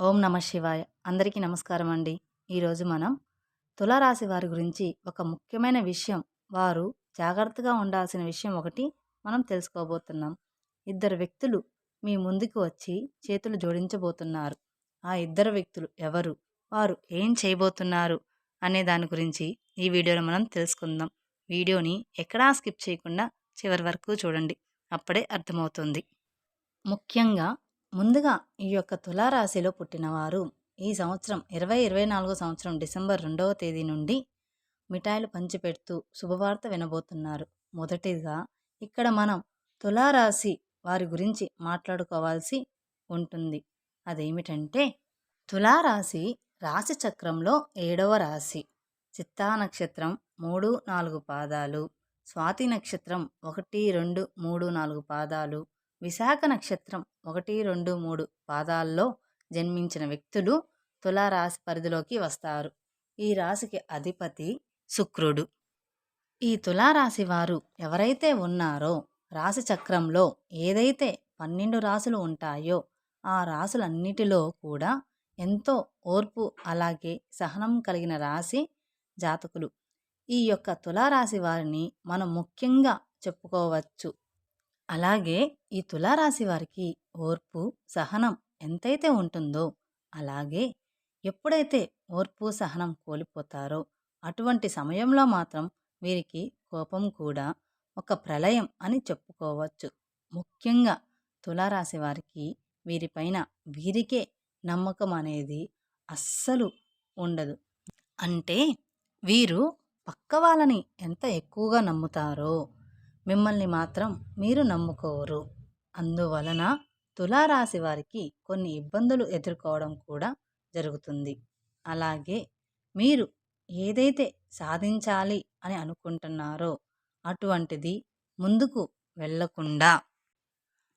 ఓం నమ శివాయ. అందరికీ నమస్కారం అండి. ఈరోజు మనం తులారాశి వారి గురించి ఒక ముఖ్యమైన విషయం వారు జాగ్రత్తగా ఉండాల్సిన విషయం ఒకటి మనం తెలుసుకోబోతున్నాం. ఇద్దరు వ్యక్తులు మీ ముందుకు వచ్చి చేతులు జోడించబోతున్నారు. ఆ ఇద్దరు వ్యక్తులు ఎవరు? వారు ఏం చేయబోతున్నారు? అనే దాని గురించి ఈ వీడియోలో మనం తెలుసుకుందాం. వీడియోని ఎక్కడా స్కిప్ చేయకుండా చివరి వరకు చూడండి. అప్పుడే అర్థమవుతుంది. ముఖ్యంగా ముందుగా ఈ యొక్క తులారాశిలో పుట్టినవారు ఈ సంవత్సరం ఇరవై ఇరవై నాలుగో సంవత్సరం డిసెంబర్ రెండవ తేదీ నుండి మిఠాయిలు పంచిపెడుతూ శుభవార్త వినబోతున్నారు. మొదటిగా ఇక్కడ మనం తులారాశి వారి గురించి మాట్లాడుకోవాల్సి ఉంటుంది. అదేమిటంటే తులారాశి రాశి చక్రంలో ఏడవ రాశి. చిత్తా నక్షత్రం మూడు నాలుగు పాదాలు. స్వాతి నక్షత్రం ఒకటి రెండు మూడు నాలుగు పాదాలు. విశాఖ నక్షత్రం ఒకటి రెండు మూడు పాదాల్లో జన్మించిన వ్యక్తులు తులారాశి పరిధిలోకి వస్తారు. ఈ రాశికి అధిపతి శుక్రుడు. ఈ తులారాశి వారు ఎవరైతే ఉన్నారో రాశి చక్రంలో ఏదైతే పన్నెండు రాసులు ఉంటాయో ఆ రాసులన్నిటిలో కూడా ఎంతో ఓర్పు అలాగే సహనం కలిగిన రాశి జాతకులు. ఈ యొక్క తులారాశి వారిని మనం ముఖ్యంగా చెప్పుకోవచ్చు. అలాగే ఈ తులారాశి వారికి ఓర్పు సహనం ఎంతైతే ఉంటుందో అలాగే ఎప్పుడైతే ఓర్పు సహనం కోల్పోతారో అటువంటి సమయంలో మాత్రం వీరికి కోపం కూడా ఒక ప్రళయం అని చెప్పుకోవచ్చు. ముఖ్యంగా తులారాశి వారికి వీరిపైన వీరికే నమ్మకం అనేది అస్సలు ఉండదు. అంటే వీరు పక్క వాళ్ళని ఎంత ఎక్కువగా నమ్ముతారో మిమ్మల్ని మాత్రం మీరు నమ్ముకోరు. అందువలన తులారాశి వారికి కొన్ని ఇబ్బందులు ఎదుర్కోవడం కూడా జరుగుతుంది. అలాగే మీరు ఏదైతే సాధించాలి అని అనుకుంటున్నారో అటువంటిది ముందుకు వెళ్ళకుండా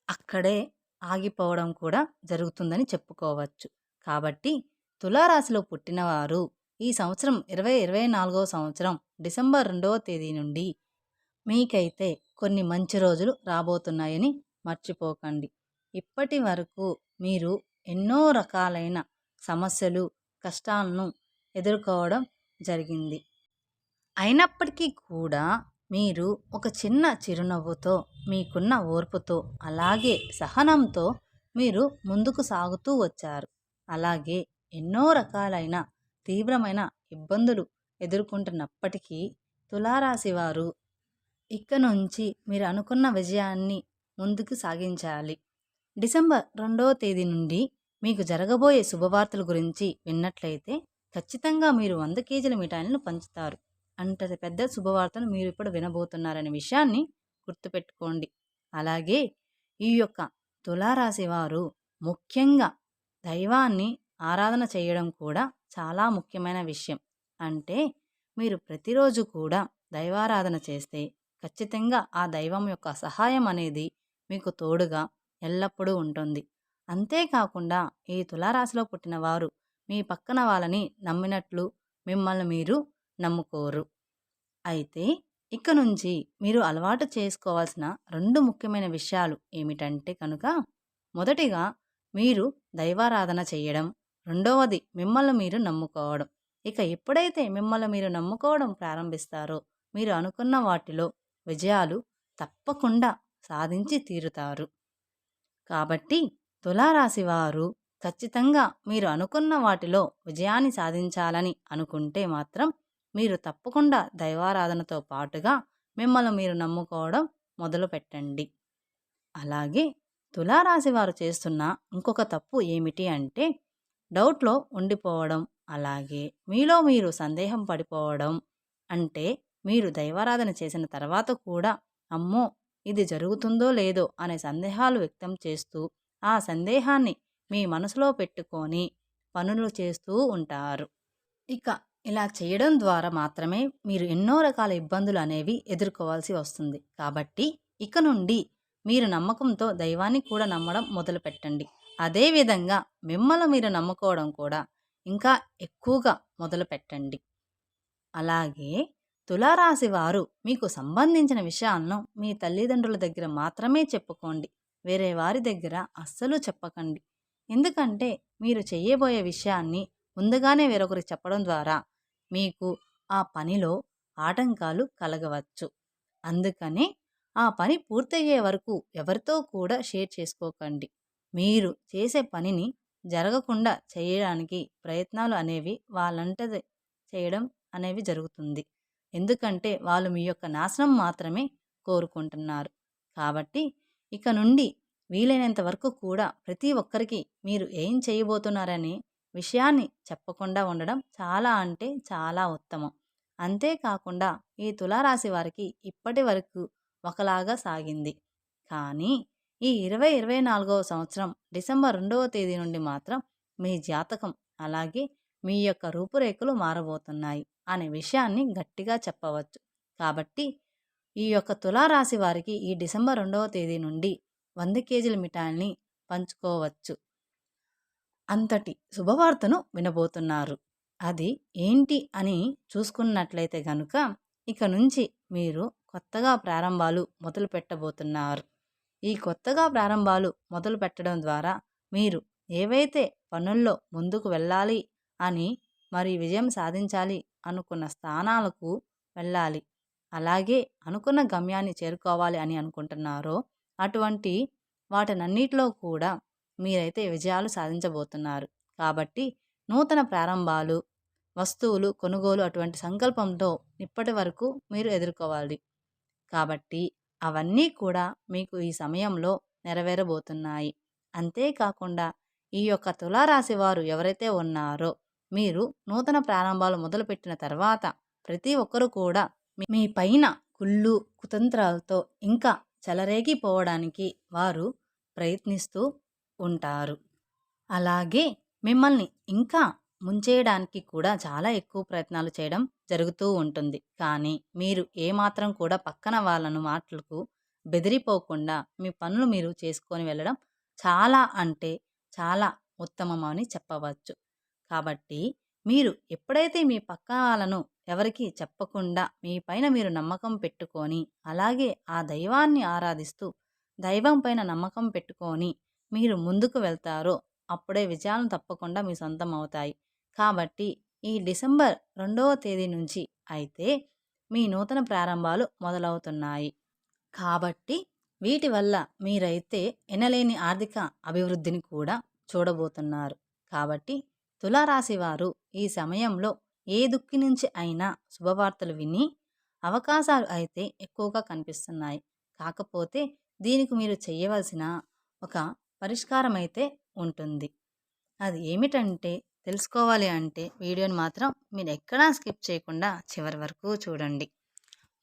అక్కడే ఆగిపోవడం కూడా జరుగుతుందని చెప్పుకోవచ్చు. కాబట్టి తులారాశిలో పుట్టినవారు ఈ సంవత్సరం ఇరవై ఇరవై నాలుగో సంవత్సరం డిసెంబర్ రెండవ తేదీ నుండి మీకైతే కొన్ని మంచి రోజులు రాబోతున్నాయని మర్చిపోకండి. ఇప్పటి వరకు మీరు ఎన్నో రకాలైన సమస్యలు కష్టాలను ఎదుర్కోవడం జరిగింది. అయినప్పటికీ కూడా మీరు ఒక చిన్న చిరునవ్వుతో మీకున్న ఓర్పుతో అలాగే సహనంతో మీరు ముందుకు సాగుతూ వచ్చారు. అలాగే ఎన్నో రకాలైన తీవ్రమైన ఇబ్బందులు ఎదుర్కొంటున్నప్పటికీ తులారాశి వారు ఇక నుంచి మీరు అనుకున్న విజయాన్ని ముందుకు సాగించాలి. డిసెంబర్ రెండవ తేదీ నుండి మీకు జరగబోయే శుభవార్తల గురించి విన్నట్లయితే ఖచ్చితంగా మీరు వంద కేజీల మిఠాయిలను పంచుతారు. అంత పెద్ద శుభవార్తను మీరు ఇప్పుడు వినబోతున్నారనే విషయాన్ని గుర్తుపెట్టుకోండి. అలాగే ఈ యొక్క తులారాశి వారు ముఖ్యంగా దైవాన్ని ఆరాధన చేయడం కూడా చాలా ముఖ్యమైన విషయం. అంటే మీరు ప్రతిరోజు కూడా దైవారాధన చేస్తే ఖచ్చితంగా ఆ దైవం యొక్క సహాయం అనేది మీకు తోడుగా ఎల్లప్పుడూ ఉంటుంది. అంతేకాకుండా ఈ తులారాశిలో పుట్టిన వారు మీ పక్కన వాళ్ళని నమ్మినట్లు మిమ్మల్ని మీరు నమ్ముకోరు. అయితే ఇక నుంచి మీరు అలవాటు చేసుకోవాల్సిన రెండు ముఖ్యమైన విషయాలు ఏమిటంటే కనుక మొదటిగా మీరు దైవారాధన చేయడం రెండవది మిమ్మల్ని మీరు నమ్ముకోవడం. ఇక ఎప్పుడైతే మిమ్మల్ని మీరు నమ్ముకోవడం ప్రారంభిస్తారో మీరు అనుకున్న వాటిలో విజయాలు తప్పకుండా సాధించి తీరుతారు. కాబట్టి తులారాశి వారు ఖచ్చితంగా మీరు అనుకున్న వాటిలో విజయాన్ని సాధించాలని అనుకుంటే మాత్రం మీరు తప్పకుండా దైవారాధనతో పాటుగా మిమ్మల్ని మీరు నమ్ముకోవడం మొదలు పెట్టండి. అలాగే తులారాశి వారు చేస్తున్న ఇంకొక తప్పు ఏమిటి అంటే డౌట్లో ఉండిపోవడం అలాగే మీలో మీరు సందేహం పడిపోవడం అంటే మీరు దైవారాధన చేసిన తర్వాత కూడా అమ్మో ఇది జరుగుతుందో లేదో అనే సందేహాలు వ్యక్తం చేస్తూ ఆ సందేహాన్ని మీ మనసులో పెట్టుకొని పనులు చేస్తూ ఉంటారు. ఇక ఇలా చేయడం ద్వారా మాత్రమే మీరు ఎన్నో రకాల ఇబ్బందులు అనేవి ఎదుర్కోవాల్సి వస్తుంది. కాబట్టి ఇక నుండి మీరు నమ్మకంతో దైవాన్ని కూడా నమ్మడం మొదలు పెట్టండి. అదేవిధంగా మిమ్మల్ని మీరు నమ్ముకోవడం కూడా ఇంకా ఎక్కువగా మొదలు పెట్టండి. అలాగే తులారాశి వారు మీకు సంబంధించిన విషయాలను మీ తల్లిదండ్రుల దగ్గర మాత్రమే చెప్పుకోండి. వేరే వారి దగ్గర అస్సలు చెప్పకండి. ఎందుకంటే మీరు చేయబోయే విషయాన్ని ముందుగానే వేరొకరికి చెప్పడం ద్వారా మీకు ఆ పనిలో ఆటంకాలు కలగవచ్చు. అందుకని ఆ పని పూర్తయ్యే వరకు ఎవరితో కూడా షేర్ చేసుకోకండి. మీరు చేసే పనిని జరగకుండా చేయడానికి ప్రయత్నాలు అనేవి వాళ్ళంటది చేయడం అనేవి జరుగుతుంది. ఎందుకంటే వాళ్ళు మీ యొక్క నాశనం మాత్రమే కోరుకుంటున్నారు. కాబట్టి ఇక నుండి వీలైనంత వరకు కూడా ప్రతి ఒక్కరికి మీరు ఏం చేయబోతున్నారనే విషయాన్ని చెప్పకుండా ఉండడం చాలా అంటే చాలా ఉత్తమం. అంతేకాకుండా ఈ తులారాశి వారికి ఇప్పటి వరకు ఒకలాగా సాగింది. కానీ ఈ ఇరవై ఇరవై నాలుగవ సంవత్సరం డిసెంబర్ రెండవ తేదీ నుండి మాత్రం మీ జాతకం అలాగే మీ యొక్క రూపురేఖలు మారబోతున్నాయి అనే విషయాన్ని గట్టిగా చెప్పవచ్చు. కాబట్టి ఈ యొక్క తులారాశి వారికి ఈ డిసెంబర్ రెండవ తేదీ నుండి వంద కేజీల మిఠాయిల్ని పంచుకోవచ్చు. అంతటి శుభవార్తను వినబోతున్నారు. అది ఏంటి అని చూసుకున్నట్లయితే గనుక ఇక నుంచి మీరు కొత్తగా ప్రారంభాలు మొదలు పెట్టబోతున్నారు. ఈ కొత్తగా ప్రారంభాలు మొదలు పెట్టడం ద్వారా మీరు ఏవైతే పనుల్లో ముందుకు వెళ్ళాలి అని మరి విజయం సాధించాలి అనుకున్న స్థానాలకు వెళ్ళాలి. అలాగే అనుకున్న గమ్యాన్ని చేరుకోవాలి అని అనుకుంటున్నారో అటువంటి వాటినన్నిటిలో కూడా మీరైతే విజయాలు సాధించబోతున్నారు. కాబట్టి నూతన ప్రారంభాలు వస్తువులు కొనుగోలు అటువంటి సంకల్పంతో ఇప్పటి వరకు మీరు ఎదుర్కోవాలి. కాబట్టి అవన్నీ కూడా మీకు ఈ సమయంలో నెరవేరబోతున్నాయి. అంతేకాకుండా ఈ యొక్క తులారాశి వారు ఎవరైతే ఉన్నారో మీరు నూతన ప్రారంభాలు మొదలుపెట్టిన తర్వాత ప్రతి ఒక్కరూ కూడా మీ పైన కుళ్ళు కుతంత్రాలతో ఇంకా చెలరేగిపోవడానికి వారు ప్రయత్నిస్తూ ఉంటారు. అలాగే మిమ్మల్ని ఇంకా ముంచేయడానికి కూడా చాలా ఎక్కువ ప్రయత్నాలు చేయడం జరుగుతూ ఉంటుంది. కానీ మీరు ఏమాత్రం కూడా పక్కన వాళ్ళను మాటలకు బెదిరిపోకుండా మీ పనులు మీరు చేసుకొని వెళ్ళడం చాలా అంటే చాలా ఉత్తమమని చెప్పవచ్చు. కాబట్టి మీరు ఎప్పుడైతే మీ పక్క వాళ్ళను ఎవరికీ చెప్పకుండా మీ పైన మీరు నమ్మకం పెట్టుకొని అలాగే ఆ దైవాన్ని ఆరాధిస్తూ దైవం పైన నమ్మకం పెట్టుకొని మీరు ముందుకు వెళ్తారో అప్పుడే విజయాలను తప్పకుండా మీ సొంతం అవుతాయి. కాబట్టి ఈ డిసెంబర్ రెండవ తేదీ నుంచి అయితే మీ నూతన ప్రారంభాలు మొదలవుతున్నాయి. కాబట్టి వీటి వల్ల మీరైతే ఎనలేని ఆర్థిక అభివృద్ధిని కూడా చూడబోతున్నారు. కాబట్టి తులారాశివారు ఈ సమయంలో ఏ దుక్కి నుంచి అయినా శుభవార్తలు విని అవకాశాలు అయితే ఎక్కువగా కనిపిస్తున్నాయి. కాకపోతే దీనికి మీరు చేయవలసిన ఒక పరిష్కారం అయితే ఉంటుంది. అది ఏమిటంటే తెలుసుకోవాలి అంటే వీడియోని మాత్రం మీరు ఎక్కడా స్కిప్ చేయకుండా చివరి వరకు చూడండి.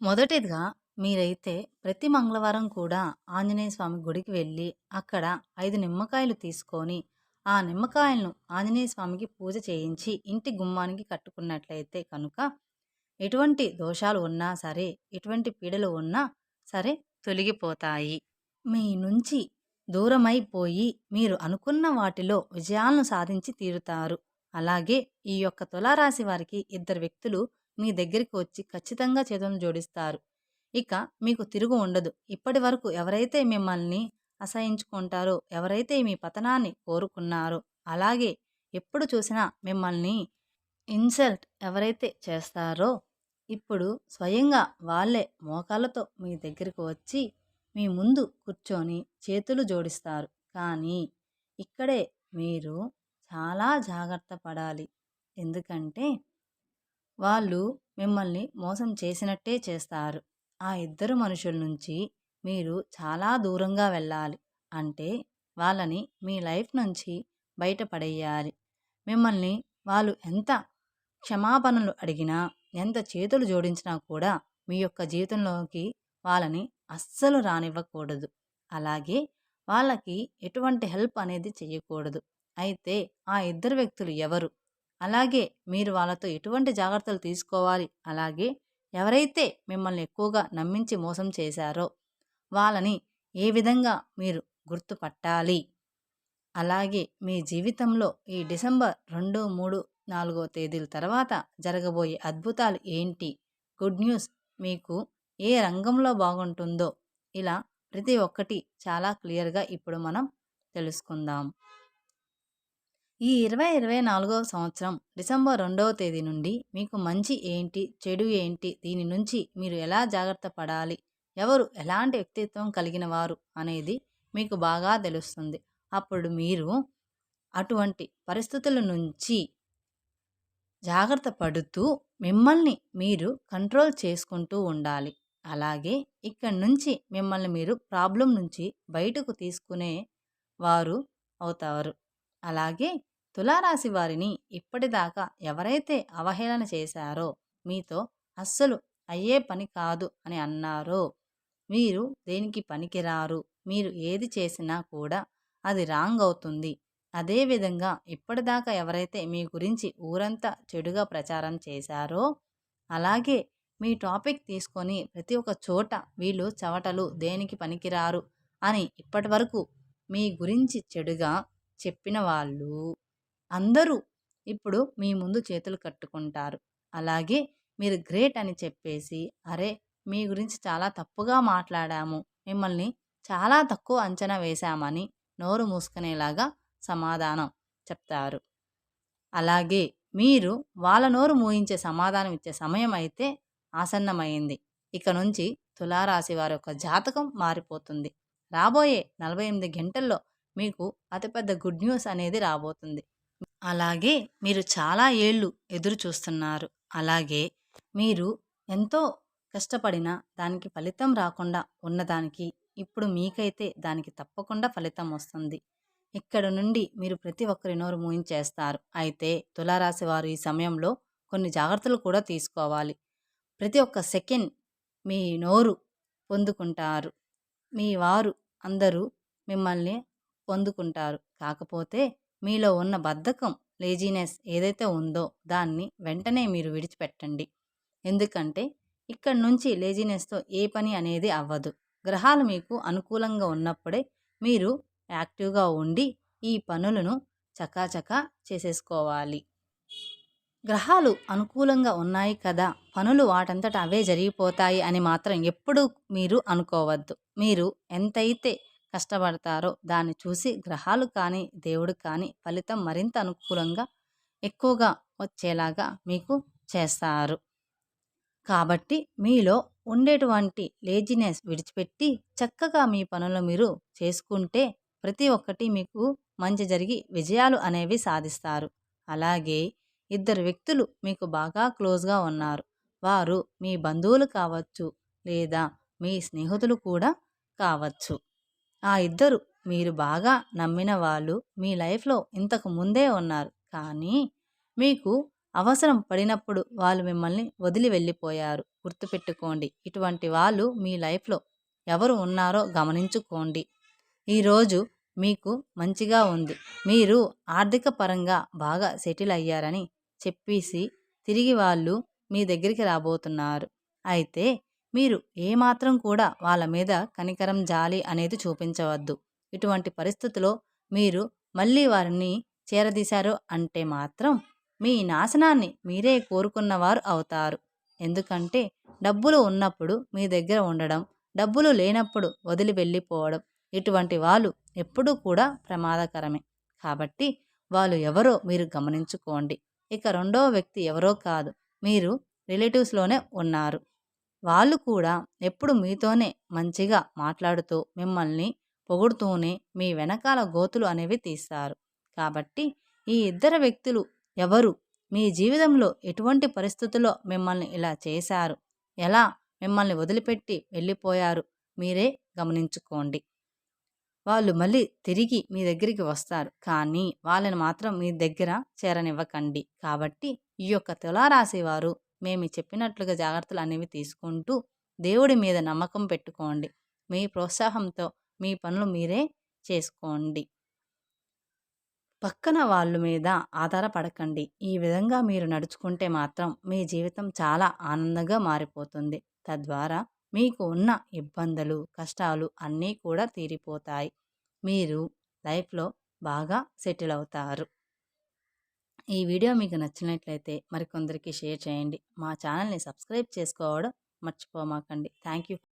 మొదటిగా మీరైతే ప్రతి మంగళవారం కూడా ఆంజనేయ స్వామి గుడికి వెళ్ళి అక్కడ ఐదు నిమ్మకాయలు తీసుకొని ఆ నిమ్మకాయలను ఆంజనేయ స్వామికి పూజ చేయించి ఇంటి గుమ్మానికి కట్టుకున్నట్లయితే కనుక ఎటువంటి దోషాలు ఉన్నా సరే ఎటువంటి పీడలు ఉన్నా సరే తొలగిపోతాయి. మీ నుంచి దూరమైపోయి మీరు అనుకున్న వాటిలో విజయాలను సాధించి తీరుతారు. అలాగే ఈ యొక్క తులారాశి వారికి ఇద్దరు వ్యక్తులు మీ దగ్గరికి వచ్చి ఖచ్చితంగా చేతులను జోడిస్తారు. ఇక మీకు తిరుగు ఉండదు. ఇప్పటి వరకు ఎవరైతే మిమ్మల్ని అసహించుకుంటారు. ఎవరైతే మీ పతనాన్ని కోరుకున్నారో అలాగే ఎప్పుడు చూసినా మిమ్మల్ని ఇన్సల్ట్ ఎవరైతే చేస్తారో ఇప్పుడు స్వయంగా వాళ్ళే మోకాళ్ళతో మీ దగ్గరికి వచ్చి మీ ముందు కూర్చొని చేతులు జోడిస్తారు. కానీ ఇక్కడే మీరు చాలా జాగ్రత్త పడాలి. ఎందుకంటే వాళ్ళు మిమ్మల్ని మోసం చేసినట్టే చేస్తారు. ఆ ఇద్దరు మనుషుల నుంచి మీరు చాలా దూరంగా వెళ్ళాలి. అంటే వాళ్ళని మీ లైఫ్ నుంచి బయటపడేయాలి. మిమ్మల్ని వాళ్ళు ఎంత క్షమాపణలు అడిగినా ఎంత చేతులు జోడించినా కూడా మీ యొక్క జీవితంలోకి వాళ్ళని అస్సలు రానివ్వకూడదు. అలాగే వాళ్ళకి ఎటువంటి హెల్ప్ అనేది చేయకూడదు అయితే ఆ ఇద్దరు వ్యక్తులు ఎవరు? అలాగే మీరు వాళ్ళతో ఎటువంటి జాగ్రత్తలు తీసుకోవాలి? అలాగే ఎవరైతే మిమ్మల్ని ఎక్కువగా నమ్మించి మోసం చేశారో వాళ్ళని ఏ విధంగా మీరు గుర్తుపట్టాలి? అలాగే మీ జీవితంలో ఈ డిసెంబర్ రెండు మూడు నాలుగో తేదీల తర్వాత జరగబోయే అద్భుతాలు ఏంటి? Good news. మీకు ఏ రంగంలో బాగుంటుందో ఇలా ప్రతి ఒక్కటి చాలా క్లియర్గా ఇప్పుడు మనం తెలుసుకుందాం. ఈ ఇరవై ఇరవై నాలుగవ సంవత్సరం డిసెంబర్ రెండవ తేదీ నుండి మీకు మంచి ఏంటి? చెడు ఏంటి? దీని నుంచి మీరు ఎలా జాగ్రత్త పడాలి? ఎవరు ఎలాంటి వ్యక్తిత్వం కలిగిన వారు అనేది మీకు బాగా తెలుస్తుంది. అప్పుడు మీరు అటువంటి పరిస్థితుల నుంచి జాగ్రత్త పడుతూ మిమ్మల్ని మీరు కంట్రోల్ చేసుకుంటూ ఉండాలి. అలాగే ఇక్కడి నుంచి మిమ్మల్ని మీరు ప్రాబ్లం నుంచి బయటకు తీసుకునే వారు అవుతారు. అలాగే తులారాశి వారిని ఇప్పటిదాకా ఎవరైతే అవహేళన చేశారో మీతో అస్సలు అయ్యే పని కాదు అని అన్నారో మీరు దేనికి పనికిరారు? మీరు ఏది చేసినా కూడా అది రాంగ్ అవుతుంది. అదేవిధంగా ఇప్పటిదాకా ఎవరైతే మీ గురించి ఊరంతా చెడుగా ప్రచారం చేశారో అలాగే మీ టాపిక్ తీసుకొని ప్రతి ఒక్క చోట వీళ్ళు చవటలు దేనికి పనికిరారు? అని ఇప్పటి వరకు మీ గురించి చెడుగా చెప్పిన వాళ్ళు అందరూ ఇప్పుడు మీ ముందు చేతులు కట్టుకుంటారు. అలాగే మీరు గ్రేట్ అని చెప్పేసి అరే మీ గురించి చాలా తప్పుగా మాట్లాడాము. మిమ్మల్ని చాలా తక్కువ అంచనా వేశామని నోరు మూసుకునేలాగా సమాధానం చెప్తారు. అలాగే మీరు వాళ్ళ నోరు మూయించే సమాధానం ఇచ్చే సమయం అయితే ఆసన్నమైంది. ఇక నుంచి తులారాశి వారి యొక్క జాతకం మారిపోతుంది. రాబోయే నలభై ఎనిమిది గంటల్లో మీకు అతిపెద్ద గుడ్ న్యూస్ అనేది రాబోతుంది. అలాగే మీరు చాలా ఏళ్ళు ఎదురు చూస్తున్నారు అలాగే మీరు ఎంతో కష్టపడిన దానికి ఫలితం రాకుండా ఉన్నదానికి ఇప్పుడు మీకైతే దానికి తప్పకుండా ఫలితం వస్తుంది. ఇక్కడ నుండి మీరు ప్రతి ఒక్కరి నోరు మూయించేస్తారు. అయితే తులారాశి వారు ఈ సమయంలో కొన్ని జాగ్రత్తలు కూడా తీసుకోవాలి. ప్రతి ఒక్క సెకండ్ మీ నోరు పొందుకుంటారు. మీ వారు అందరూ మిమ్మల్ని పొందుకుంటారు. కాకపోతే మీలో ఉన్న బద్ధకం లేజీనెస్ ఏదైతే ఉందో దాన్ని వెంటనే మీరు విడిచిపెట్టండి. ఎందుకంటే ఇక్కడ నుంచి లేజీనెస్తో ఏ పని అనేది అవ్వదు. గ్రహాలు మీకు అనుకూలంగా ఉన్నప్పుడే మీరు యాక్టివ్గా ఉండి ఈ పనులను చకాచకా చేసేసుకోవాలి. గ్రహాలు అనుకూలంగా ఉన్నాయి కదా పనులు వాటంతట అవే జరిగిపోతాయి అని మాత్రం ఎప్పుడు మీరు అనుకోవద్దు. మీరు ఎంతైతే కష్టపడతారో దాన్ని చూసి గ్రహాలు కానీ దేవుడు కానీ ఫలితం మరింత అనుకూలంగా ఎక్కువగా వచ్చేలాగా మీకు చేస్తారు. కాబట్టి మీలో ఉండేటువంటి లేజినెస్ విడిచిపెట్టి చక్కగా మీ పనులు మీరు చేసుకుంటే ప్రతి ఒక్కటి మీకు మంచి జరిగి విజయాలు అనేవి సాధిస్తారు. అలాగే ఇద్దరు వ్యక్తులు మీకు బాగా క్లోజ్గా ఉన్నారు. వారు మీ బంధువులు కావచ్చు లేదా మీ స్నేహితులు కూడా కావచ్చు. ఆ ఇద్దరు మీరు బాగా నమ్మిన వాళ్ళు మీ లైఫ్లో ఇంతకు ముందే ఉన్నారు. కానీ మీకు అవసరం పడినప్పుడు వాళ్ళు మిమ్మల్ని వదిలి వెళ్ళిపోయారు. గుర్తుపెట్టుకోండి ఇటువంటి వాళ్ళు మీ లైఫ్లో ఎవరు ఉన్నారో గమనించుకోండి. ఈరోజు మీకు మంచిగా ఉంది. మీరు ఆర్థిక పరంగా బాగా సెటిల్ అయ్యారని చెప్పేసి తిరిగి వాళ్ళు మీ దగ్గరికి రాబోతున్నారు. అయితే మీరు ఏమాత్రం కూడా వాళ్ళ మీద కనికరం జాలి అనేది చూపించవద్దు. ఇటువంటి పరిస్థితిలో మీరు మళ్ళీ వారిని చేరదీశారు అంటే మాత్రం మీ నాశనాన్ని మీరే కోరుకున్నవారు అవుతారు. ఎందుకంటే డబ్బులు ఉన్నప్పుడు మీ దగ్గర ఉండడం డబ్బులు లేనప్పుడు వదిలి వెళ్ళిపోవడం ఇటువంటి వాళ్ళు ఎప్పుడూ కూడా ప్రమాదకరమే. కాబట్టి వాళ్ళు ఎవరో మీరు గమనించుకోండి. ఇక రెండవ వ్యక్తి ఎవరో కాదు మీరు రిలేటివ్స్లోనే ఉన్నారు. వాళ్ళు కూడా ఎప్పుడు మీతోనే మంచిగా మాట్లాడుతూ మిమ్మల్ని పొగుడుతూనే మీ వెనకాల గోతులు అనేవి తీస్తారు. కాబట్టి ఈ ఇద్దరు వ్యక్తులు ఎవరు? మీ జీవితంలో ఎటువంటి పరిస్థితుల్లో మిమ్మల్ని ఇలా చేశారు? ఎలా మిమ్మల్ని వదిలిపెట్టి వెళ్ళిపోయారు? మీరే గమనించుకోండి. వాళ్ళు మళ్ళీ తిరిగి మీ దగ్గరికి వస్తారు. కానీ వాళ్ళని మాత్రం మీ దగ్గర చేరనివ్వకండి. కాబట్టి ఈ యొక్క తులారాశి వారు మేము చెప్పినట్లుగా జాగ్రత్తలు అనేవి తీసుకుంటూ దేవుడి మీద నమ్మకం పెట్టుకోండి. మీ ప్రోత్సాహంతో మీ పనులు మీరే చేసుకోండి. పక్కన వాళ్ళ మీద ఆధారపడకండి. ఈ విధంగా మీరు నడుచుకుంటే మాత్రం మీ జీవితం చాలా ఆనందంగా మారిపోతుంది. తద్వారా మీకు ఉన్న ఇబ్బందులు కష్టాలు అన్నీ కూడా తీరిపోతాయి. మీరు లైఫ్లో బాగా సెటిల్ అవుతారు. ఈ వీడియో మీకు నచ్చినట్లయితే మరికొందరికి షేర్ చేయండి. మా ఛానల్ని సబ్స్క్రైబ్ చేసుకోవడం మర్చిపోమాకండి. Thank you